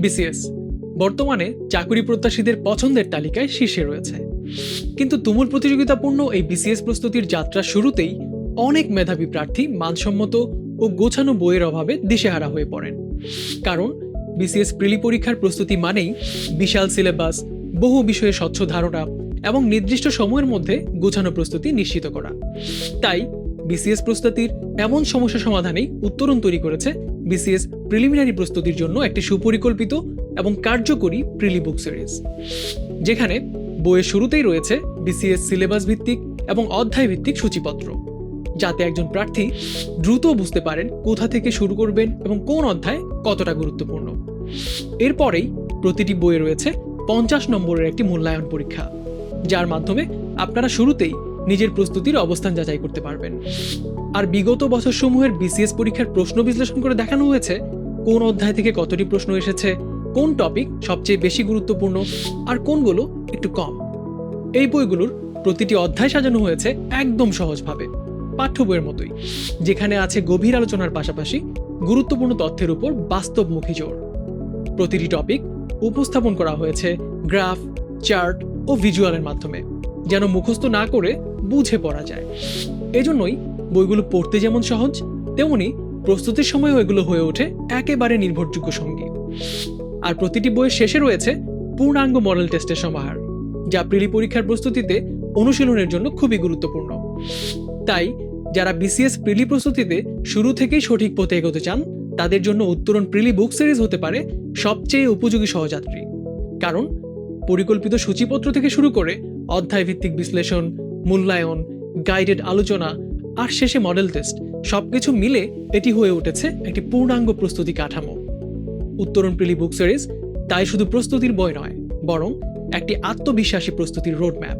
BCS. বর্তমানে চাকুরি প্রত্যাশীদের পছন্দের তালিকায় শীর্ষে রয়েছে। কিন্তু তুমুল প্রতিযোগিতাপূর্ণ এই বিসিএস প্রস্তুতির যাত্রা শুরুতেই অনেক মেধাবী প্রার্থী মানসম্মত ও গোছানো বইয়ের অভাবে দিশেহারা হয়ে পড়েন। কারণ বিসিএস প্রিলি পরীক্ষার প্রস্তুতি মানেই বিশাল সিলেবাস, বহু বিষয়ে স্বচ্ছ ধারণা এবং নির্দিষ্ট সময়ের মধ্যে গোছানো প্রস্তুতি নিশ্চিত করা। তাই বিসিএস প্রস্তুতির এমন সমস্যা সমাধানেই উত্তরণ তৈরি করেছে বিসিএস প্রিলিমিনারি প্রস্তুতির জন্য একটি সুপরিকল্পিত এবং কার্যকরী প্রিলি বুক সিরিজ, যেখানে বইয়ের শুরুতেই রয়েছে বিসিএস সিলেবাস ভিত্তিক এবং অধ্যায় ভিত্তিক সূচিপত্র, যাতে একজন প্রার্থী দ্রুত বুঝতে পারেন কোথা থেকে শুরু করবেন এবং কোন অধ্যায় কতটা গুরুত্বপূর্ণ। এরপরেই প্রতিটি বইয়ে রয়েছে পঞ্চাশ নম্বরের একটি মূল্যায়ন পরীক্ষা, যার মাধ্যমে আপনারা শুরুতেই নিজের প্রস্তুতির অবস্থান যাচাই করতে পারবেন। আর বিগত বছরসমূহের বিসিএস পরীক্ষার প্রশ্ন বিশ্লেষণ করে দেখানো হয়েছে কোন অধ্যায় থেকে কতটি প্রশ্ন এসেছে, কোন টপিক সবচেয়ে বেশি গুরুত্বপূর্ণ আর কোনগুলো একটু কম। এই বইগুলোর প্রতিটি অধ্যায় সাজানো হয়েছে একদম সহজভাবে, পাঠ্য বইয়ের মতোই, যেখানে আছে গভীর আলোচনার পাশাপাশি গুরুত্বপূর্ণ তথ্যের উপর বাস্তবমুখী জোর। প্রতিটি টপিক উপস্থাপন করা হয়েছে গ্রাফ, চার্ট ও ভিজুয়ালের মাধ্যমে, যেন মুখস্থ না করে বুঝে পড়া যায়। এজন্যই বইগুলো পড়তে যেমন সহজ, তেমনি প্রস্তুতির সময়ও এগুলো হয়ে ওঠে একেবারে নির্ভরযোগ্য সঙ্গী আর প্রতিটি বইয়ের শেষে রয়েছে পূর্ণাঙ্গ মডেল টেস্টের সমাহার, যা প্রিলি পরীক্ষার প্রস্তুতিতে অনুশীলনের জন্য খুবই গুরুত্বপূর্ণ। তাই, যারা বিসিএস প্রিলি প্রস্তুতিতে শুরু থেকেই সঠিক পথে এগোতে চান, তাদের জন্য উত্তরণ প্রিলি বুক সিরিজ হতে পারে সবচেয়ে উপযোগী সহযাত্রী। কারণ, পরিকল্পিত সূচিপত্র থেকে শুরু করে অধ্যায় ভিত্তিক বিশ্লেষণ, মূল্যায়ন গাইডেড আলোচনা আর শেষে মডেল টেস্ট সবকিছু মিলে এটি হয়ে উঠেছে একটি পূর্ণাঙ্গ প্রস্তুতি কাঠামো। উত্তরণ প্রিলি বুক সিরিজ, তাই শুধু প্রস্তুতির বই নয়, বরং একটি আত্মবিশ্বাসী প্রস্তুতির রোডম্যাপ